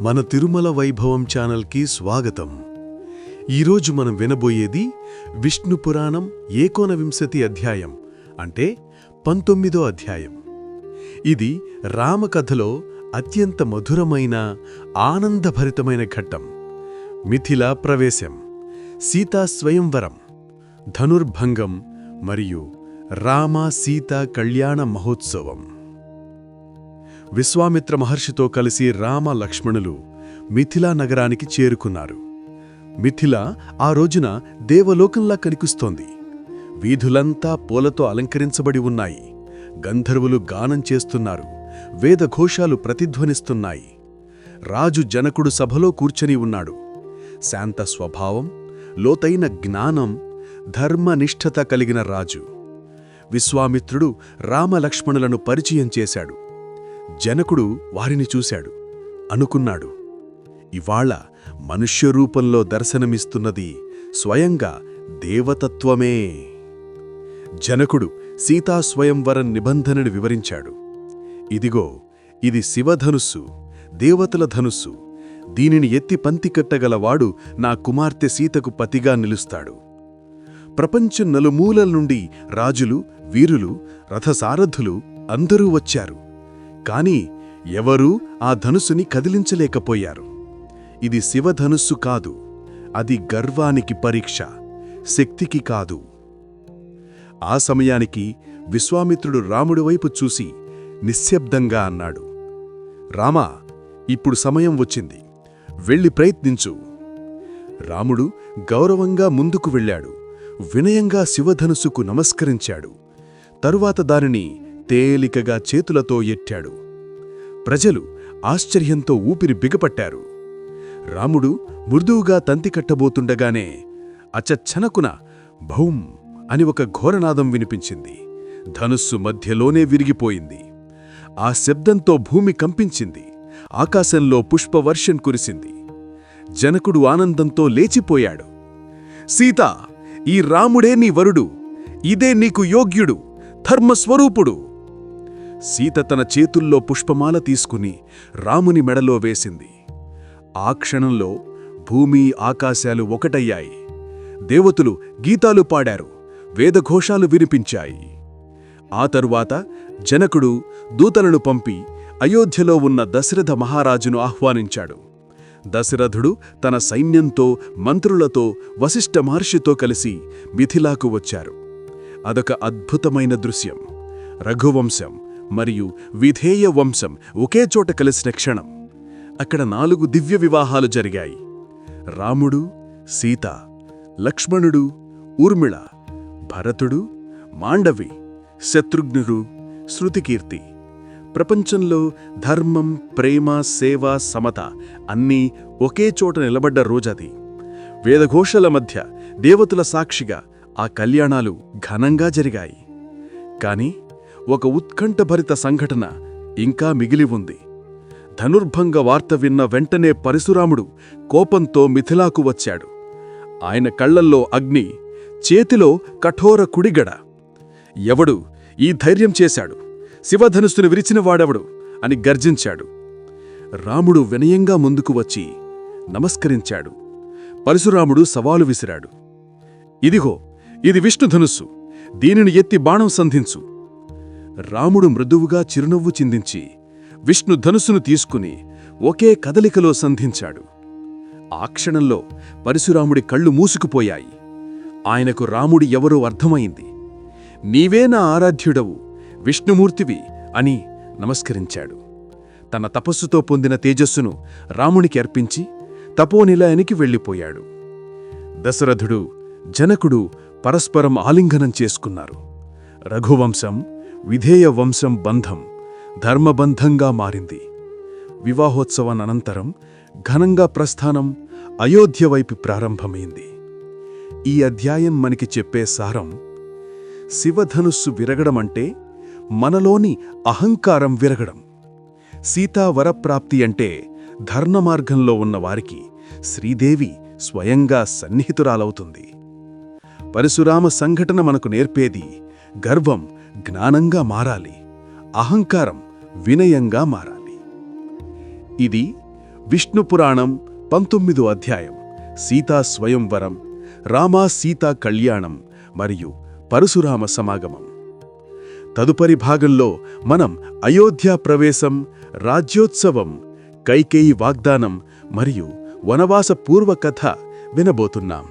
మన తిరుమల వైభవం ఛానల్కి స్వాగతం. ఈరోజు మనం వినబోయేది విష్ణు పురాణం ఏకోనవింశతి అధ్యాయం అంటే పంతొమ్మిదో అధ్యాయం. ఇది రామకథలో అత్యంత మధురమైన ఆనందభరితమైన ఘట్టం. మిథిలా ప్రవేశం సీతా స్వయంవరం ధనుర్భంగం మరియు రామ సీత కళ్యాణ మహోత్సవం. విశ్వామిత్ర మహర్షితో కలిసి రామ లక్ష్మణులు మిథిలా నగరానికి చేరుకున్నారు. మిథిల ఆ రోజున దేవలోకంలా కనిపిస్తోంది. వీధులంతా పూలతో అలంకరించబడి ఉన్నాయి. గంధర్వులు గానం చేస్తున్నారు. వేదఘోషాలు ప్రతిధ్వనిస్తున్నాయి. రాజు జనకుడు సభలో కూర్చొని ఉన్నాడు. శాంత స్వభావం లోతైన జ్ఞానం ధర్మనిష్ఠత కలిగిన రాజు. విశ్వామిత్రుడు రామలక్ష్మణులను పరిచయం చేశాడు. జనకుడు వారిని చూశాడు. అనుకున్నాడు ఇవాళ మనుష్య రూపంలో దర్శనమిస్తున్నది స్వయంగా దేవతత్వమే. జనకుడు సీతాస్వయంవరం నిబంధనని వివరించాడు. ఇదిగో ఇది శివధనుస్సు దేవతల ధనుస్సు. దీనిని ఎత్తి పంతికట్టగలవాడు నా కుమార్తె సీతకు పతిగా నిలుస్తాడు. ప్రపంచం నలుమూలల నుండి రాజులు వీరులు రథసారథులు అందరూ వచ్చారు. కాని ఎవరూ ఆ ధనుసుని కదిలించలేకపోయారు. ఇది శివధనుస్సు కాదు అది గర్వానికి పరీక్ష శక్తికి కాదు. ఆ సమయానికి విశ్వామిత్రుడు రాముడి వైపు చూసి నిశ్శబ్దంగా అన్నాడు రామా ఇప్పుడు సమయం వచ్చింది వెళ్ళి ప్రయత్నించు. రాముడు గౌరవంగా ముందుకు వెళ్ళాడు వినయంగా శివధనుసుకు నమస్కరించాడు. తరువాత దానిని తేలికగా చేతులతో ఎట్టాడు. ప్రజలు ఆశ్చర్యంతో ఊపిరి బిగపట్టారు. రాముడు మృదువుగా తంతి కట్టబోతుండగానే అచచ్చనకున భౌం అని ఒక ఘోరనాదం వినిపించింది. ధనుస్సు మధ్యలోనే విరిగిపోయింది. ఆ శబ్దంతో భూమి కంపించింది. ఆకాశంలో పుష్పవర్షం కురిసింది. జనకుడు ఆనందంతో లేచిపోయాడు. సీతా ఈ రాముడే నీ వరుడు. ఇదే నీకు యోగ్యుడు ధర్మస్వరూపుడు. సీత తన చేతుల్లో పుష్పమాల తీసుకుని రాముని మెడలో వేసింది. ఆ క్షణంలో భూమి ఆకాశాలు ఒకటయ్యాయి. దేవతలు గీతాలు పాడారు వేదఘోషాలు వినిపించాయి. ఆ తరువాత జనకుడు దూతలను పంపి అయోధ్యలో ఉన్న దశరథ మహారాజును ఆహ్వానించాడు. దశరథుడు తన సైన్యంతో మంత్రులతో వశిష్ఠ మహర్షితో కలిసి మిథిలాకు వచ్చారు. అదొక అద్భుతమైన దృశ్యం. రఘువంశం మరియు విధేయ వంశం ఒకే చోట కలిసిన క్షణం. అక్కడ నాలుగు దివ్య వివాహాలు జరిగాయి. రాముడు సీత లక్ష్మణుడు ఊర్మిళ భరతుడు మాండవి శత్రుఘ్నుడు శృతికీర్తి. ప్రపంచంలో ధర్మం ప్రేమ సేవ సమత అన్నీ ఒకే చోట నిలబడ్డ రోజది. వేదఘోషల మధ్య దేవతల సాక్షిగా ఆ కళ్యాణాలు ఘనంగా జరిగాయి. కాని ఒక ఉత్కంఠభరిత సంఘటన ఇంకా మిగిలి ఉంది. ధనుర్భంగ వార్త విన్న వెంటనే పరశురాముడు కోపంతో మిథిలాకు వచ్చాడు. ఆయన కళ్ళల్లో అగ్ని చేతిలో కఠోర కుడిగడ. ఎవడు ఈ ధైర్యం చేశాడు? శివధనుస్సును విరిచినవాడెవడు అని గర్జించాడు. రాముడు వినయంగా ముందుకు వచ్చి నమస్కరించాడు. పరశురాముడు సవాలు విసిరాడు. ఇదిగో ఇది విష్ణుధనుస్సు. దీనిని ఎత్తి బాణం సంధించు. రాముడు మృదువుగా చిరునవ్వు చిందించి విష్ణు ధనుసును తీసుకుని ఒకే కదలికలో సంధించాడు. ఆ క్షణంలో పరశురాముడి కళ్ళు మూసుకుపోయాయి. ఆయనకు రాముడి ఎవరో అర్థమైంది. నీవే నా ఆరాధ్యుడవు విష్ణుమూర్తివి అని నమస్కరించాడు. తన తపస్సుతో పొందిన తేజస్సును రామునికి అర్పించి తపోనిలయానికి వెళ్ళిపోయాడు. దశరథుడు జనకుడు పరస్పరం ఆలింగనం చేసుకున్నారు. రఘువంశం విధేయ వంశం బంధం ధర్మబంధంగా మారింది. వివాహోత్సవం అనంతరం ఘనంగా ప్రస్థానం అయోధ్య వైపు ప్రారంభమైంది. ఈ అధ్యాయం మనకి చెప్పే సారం శివధనుస్సు విరగడమంటే మనలోని అహంకారం విరగడం. సీతావరప్రాప్తి అంటే ధర్మమార్గంలో ఉన్న వారికి శ్రీదేవి స్వయంగా సన్నిహితురాలవుతుంది. పరశురామ సంఘటన మనకు నేర్పేది గర్వం జ్ఞానంగా మారాలి. అహంకారం వినయంగా మారాలి. ఇది విష్ణు పురాణం పంతొమ్మిదో అధ్యాయం. సీతా స్వయంవరం రామా సీతా కళ్యాణం మరియు పరశురామ సమాగమం. తదుపరి భాగంలో మనం అయోధ్య ప్రవేశం రాజ్యోత్సవం కైకేయి వాగ్దానం మరియు వనవాస పూర్వ కథ వినబోతున్నాం.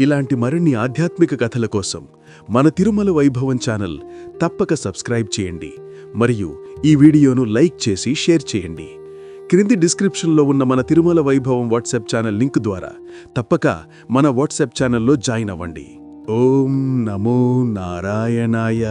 ఇలాంటి మరిన్ని ఆధ్యాత్మిక కథల కోసం మన తిరుమల వైభవం ఛానల్ తప్పక సబ్స్క్రైబ్ చేయండి మరియు ఈ వీడియోను లైక్ చేసి షేర్ చేయండి. క్రింది డిస్క్రిప్షన్లో ఉన్న మన తిరుమల వైభవం వాట్సాప్ ఛానల్ లింక్ ద్వారా తప్పక మన వాట్సాప్ ఛానల్లో జాయిన్ అవ్వండి. ఓం నమో నారాయణాయ.